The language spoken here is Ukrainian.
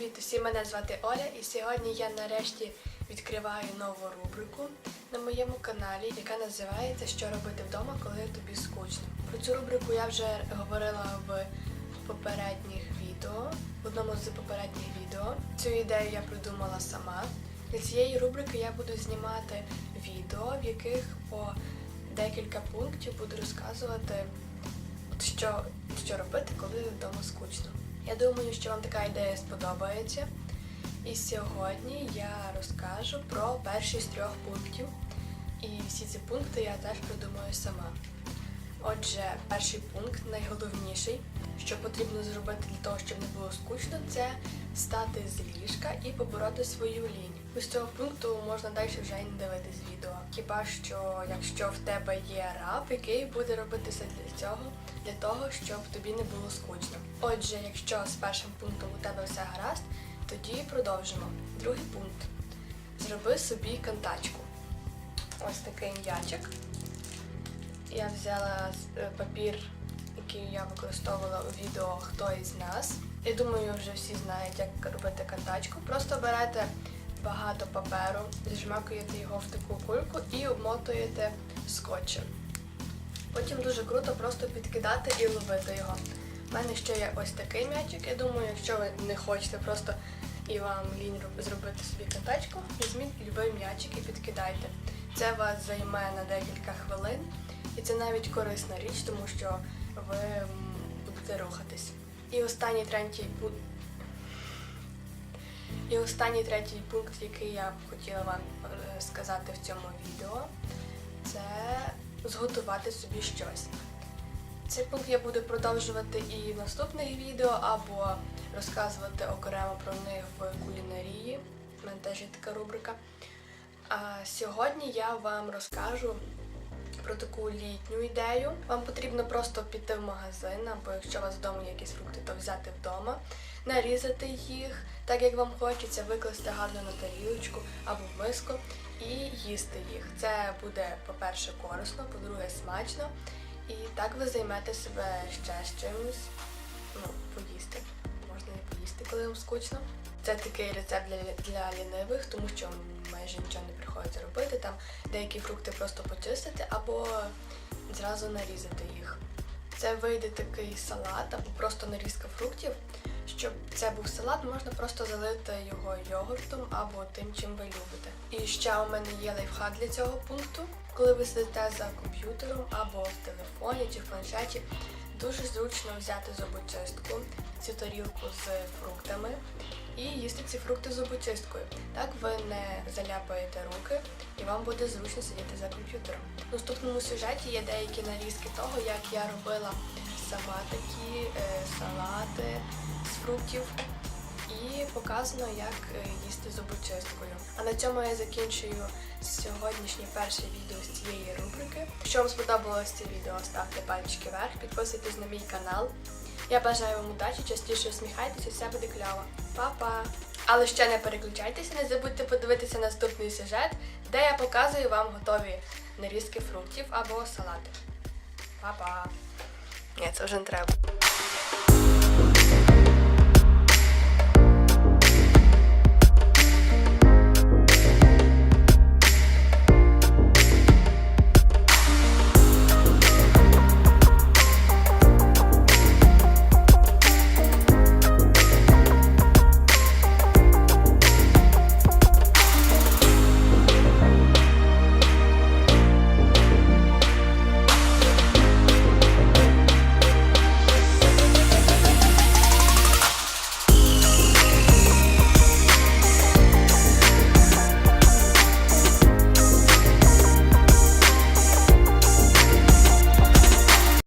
Привіт усім! Мене звати Оля, і сьогодні я нарешті відкриваю нову рубрику на моєму каналі, яка називається Що робити вдома, коли тобі скучно. Про цю рубрику я вже говорила в попередніх відео, в одному з попередніх відео. Цю ідею я придумала сама. Для цієї рубрики я буду знімати відео, в яких по декілька пунктів буду розказувати, що, що робити, коли вдома скучно. Я думаю, що вам така ідея сподобається. І сьогодні я розкажу про перший з трьох пунктів. І всі ці пункти я теж придумаю сама. Отже, перший пункт, найголовніший, що потрібно зробити для того, щоб не було скучно, це встати з ліжка і побороти свою лінь. Без цього пункту можна далі вже і не дивитись відео. Хіба що якщо в тебе є раб, який буде робити все для цього, для того, щоб тобі не було скучно. Отже, якщо з першим пунктом у тебе все гаразд, тоді продовжимо. Другий пункт. Зроби собі кантачку. Ось такий м'ячик. Я взяла е, папір, який я використовувала у відео Хто із нас. Я думаю, вже всі знають, як робити кантачку. Просто берете багато паперу, зжмакуєте його в таку кульку і обмотуєте скотчем. Потім дуже круто просто підкидати і ловити його. У мене ще є ось такий м'ячик. Я думаю, якщо ви не хочете просто і вам лінь зробити собі катачку, візьміть будь-який м'ячик і підкидайте. Це вас займе на декілька хвилин, і це навіть корисна річ, тому що ви будете рухатись. І останній третій пункт. І останній третій пункт, який я б хотіла вам е, сказати в цьому відео, це зготувати собі щось. Цей пункт я буду продовжувати і в наступних відео, або розказувати окремо про них в кулінарії. У мене теж є така рубрика. А сьогодні я вам розкажу про таку літню ідею. Вам потрібно просто піти в магазин, або якщо у вас вдома є якісь фрукти, то взяти вдома, нарізати їх так, як вам хочеться, викласти гарно на тарілочку або в миску і їсти їх. Це буде, по-перше, корисно, по-друге, смачно. І так ви займете себе ще з чимось. Ну, поїсти. Можна і поїсти, коли вам скучно. Це такий рецепт для, для лінивих, тому що майже нічого не приходиться робити. Там деякі фрукти просто почистити або зразу нарізати їх. Це вийде такий салат або просто нарізка фруктів. Щоб це був салат, можна просто залити його йогуртом або тим, чим ви любите. І ще у мене є лайфхак для цього пункту. Коли ви сидите за комп'ютером або в телефоні чи в планшеті, дуже зручно взяти зубочистку, цю тарілку з фруктами і їсти ці фрукти зубочисткою. Так ви не заляпаєте руки і вам буде зручно сидіти за комп'ютером. В наступному сюжеті є деякі нарізки того, як я робила сама такі е, салати з фруктів. І показано, як е, їсти зубочисткою. А на цьому я закінчую сьогоднішнє перше відео з цієї рубрики. Якщо вам сподобалось це відео, ставте пальчики вверх, підписуйтесь на мій канал. Я бажаю вам удачі, частіше усміхайтеся, все буде кльово. Па-па! Але ще не переключайтеся, не забудьте подивитися наступний сюжет, де я показую вам готові нарізки фруктів або салати. Па-па! Ні, це вже не треба.